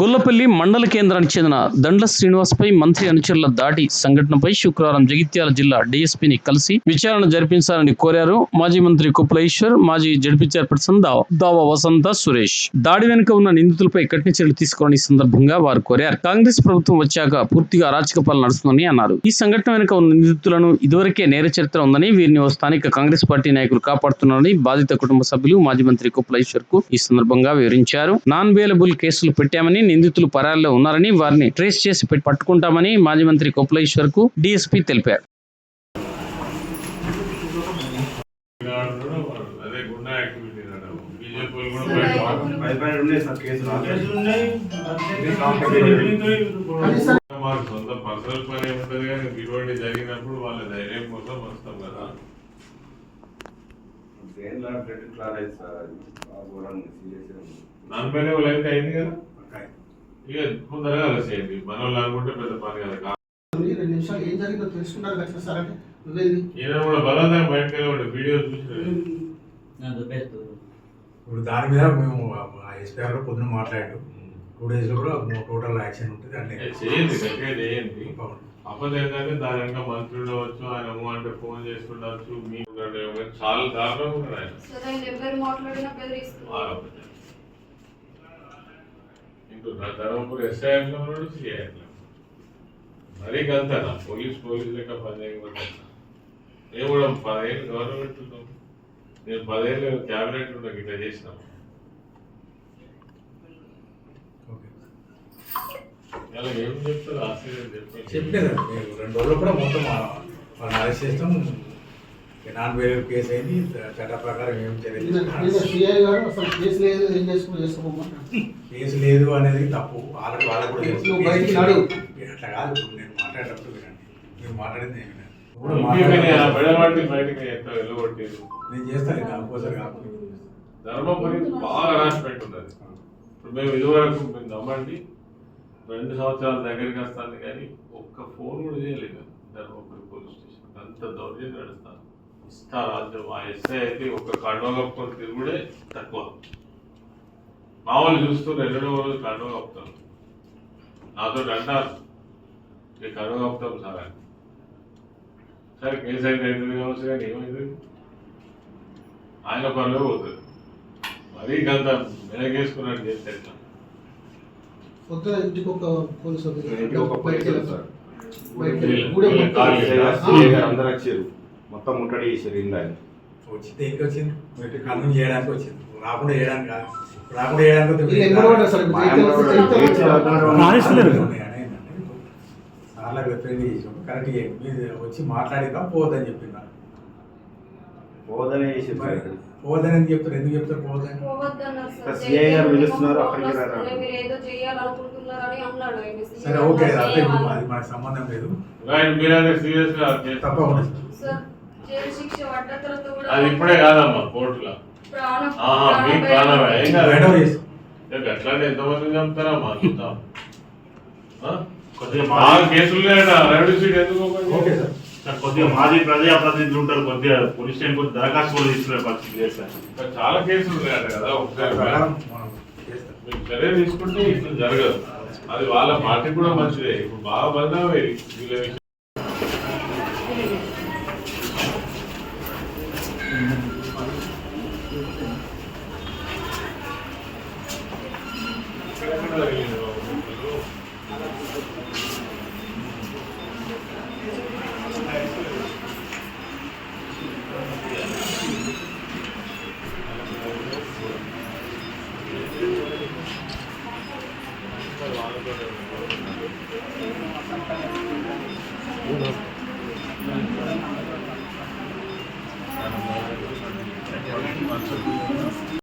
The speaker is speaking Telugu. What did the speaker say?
గొల్లపల్లి మండల కేంద్రానికి చెందిన దండ్ల శ్రీనివాస్పై మంత్రి అనుచరుల దాడి సంఘటనపై శుక్రవారం జగిత్యాల జిల్లా డీఎస్పీని కలిసి విచారణ జరిపించాలని కోరారు. మాజీ మంత్రి కుప్పల ఈశ్వర్ మాజీ జడ్పీ చైర్పర్సన్ దావ వసంత సురేష్. దాడి వెనుక ఉన్న నిందితులపై కఠిన చర్యలు తీసుకోవాలని ఈ సందర్భంగా వారు కోరారు. కాంగ్రెస్ ప్రభుత్వం వచ్చాక పూర్తిగా అరాచక పాలన నడుస్తుందని అన్నారు. ఈ సంఘటన వెనుక ఉన్న నిందితులను ఇదివరకే నేర చరిత్ర ఉందని వీరిని ఓ స్థానిక కాంగ్రెస్ పార్టీ నాయకులు కాపాడుతున్నారని బాధిత కుటుంబ సభ్యులు మాజీ మంత్రి కుప్పల ఈశ్వర్కు ఈ సందర్భంగా వివరించారు. నాన్ వేలబుల్ కేసులు పెట్టామని నిందితులు పరాల్లో ఉన్నారని వారిని ట్రేస్ చేసి పట్టుకుంటామని మాజీ మంత్రి కుప్పల కు డీఎస్పీ తెలిపారు. జరిగినప్పుడు వాళ్ళ ధైర్యం కోసం వస్తాం కదా దేనిలో క్రెడిట్ సార్ బాగా ఘోరంగా అయింది కదా? ఇక ముందరగా చేయండి మన వాళ్ళు అనుకుంటే పెద్ద పని కదా. రెండు నిమిషాలు ఏం జరిగిందో తెలుసుకున్నారు కదా సార్ అంటే. ఈయన కూడా బలవంతంగా బయటకు వెళ్ళి వీడియో ఇప్పుడు దాని మీద మేము ఎస్పీఆర్లో పొద్దున మాట్లాడాడు టూ డేస్లో కూడా టోటల్ యాక్షన్ ఉంటుంది అంటే చేయండి గట్టిగా చేయండి. అప్పటి ఏంటంటే దాని వెనక మంత్రి ఉండవచ్చు ఆయన అంటే ఫోన్ చేసి ఉండవచ్చు మీ చాలా దారుణంగా ఉన్నాడు ఆయన సరే ఆయన ఎవరు మాట్లాడినా బెదిరిస్తున్నారు ఇంకో నా ధర్మపురి ఎస్ఐ అట్లా ఉన్నాడు సిఐ అట్లా మరీ గంతనా పోలీస్ పోలీస్ లెక్క పని చేయకపోతే నేను కూడా పదేళ్ళు గవర్నమెంట్ నేను పదేళ్ళు క్యాబినెట్ ఉన్నా ఇట్లా చేసినాం. ఓకే. ఇలా ఏం చెప్తారు ఆశ్చర్యం చెప్పండి. చెప్పలేదు మేము రెండు రోజులు కూడా మొత్తం అరెస్ట్ చేస్తాం నాన్ వేరే కేసు అయింది చట్ట ప్రకారం ఏం అసలు కేసు లేదు ఏం చేసుకుని చేసుకోమంటారు కేసు లేదు అనేది తప్పు. వాళ్ళకి వాళ్ళకి కూడా. అట్లా కాదు ఇప్పుడు నేను మాట్లాడేటప్పుడు వినండి. మీరు మాట్లాడింది ఏమి నేను చేస్తాను ఇంకా ఒక్కోసారి కాకుండా ధర్మపురి బాగా రాసిపెట్టి ఉన్నది. ఇప్పుడు మేము ఇదివరకు మేము నమ్మండి రెండు సంవత్సరాల దగ్గరికి వస్తుంది కానీ ఒక్క ఫోన్ కూడా చేయలేదు. Dharmapuri police station. అంత దౌర్జన్యం నడుస్తాను ఇస్తా రాజ్యం ఆ ఎస్ఐ అయితే ఒక్క కండవ కప్పుకొని తిరుగుడే తక్కువ మామూలు చూస్తూ రెండు రోజులు కండవ కప్పుతాను నాతో అంటారు ఈ కండవ కప్పుతాం సార్? అని సరే కేసు అయితే అవుతుంది కావచ్చు కానీ ఏమైంది? ఆయన పనిలో పోతుంది మరీ గంత వెనకేసుకున్నట్టు చేస్తే ఎట్లా పొద్దున ఇంటికి ఒక పోలీసు ఇంటికి ఒక పోలీసు బయటికి సార్ బయటికి వీళ్ళు- ఊడే వీళ్ళు మొత్తం. ఖాళీ సిఐ గారు- సిఐ గారు అందరు వచ్చారు. మొత్తం ముట్టడి చేశారు ఇందా? వచ్చి దేనికి వచ్చింది. మీరు కన్ను చేయడానికి వచ్చింది. రాకుండా చేయడానికి కాదు. రాకుండా చేయడానికి. సార్లకు రిప్రజెంట్ చేసినాం. కరెక్ట్ మీరు వచ్చి మాట్లాడినా పోవద్దని చేశారు మరి సార్. పోవద్దని ఎందుకు చెప్తారు? ఎందుకు చెప్తారు పోవద్దని సార్. ఓకే. అదే మనకు సంబంధం లేదు. తప్పకుండా అది ఇప్పుడే కాదమ్మా కోర్టులో మీ. ప్రాణమే. ఏం కాదు. అట్లానే ఎంతమంది చంపుతారా మా చూద్దాం ఆ? కొద్దిగా కేసులు లేడా రెవెన్యూ సీట్ ఎందుకు ఓపెన్ ఓకే చేయలేదు? సార్ సార్, కొద్దిగా మాజీ ప్రజాప్రతినిధులు ఉంటారు కొద్దిగా పోలీస్ స్టేషన్ కొద్దిగా దరఖాస్తు కూడా తీసుకునే పరిస్థితి లేదు సార్ ఇంకా చాలా కేసులు ఉన్నాయట కదా ఒకసారి మీరు చర్య తీసుకుంటే ఇట్లా జరగదు అది వాళ్ళ పార్టీ కూడా మంచిదే ఇప్పుడు బాగా వీళ్ళ 오늘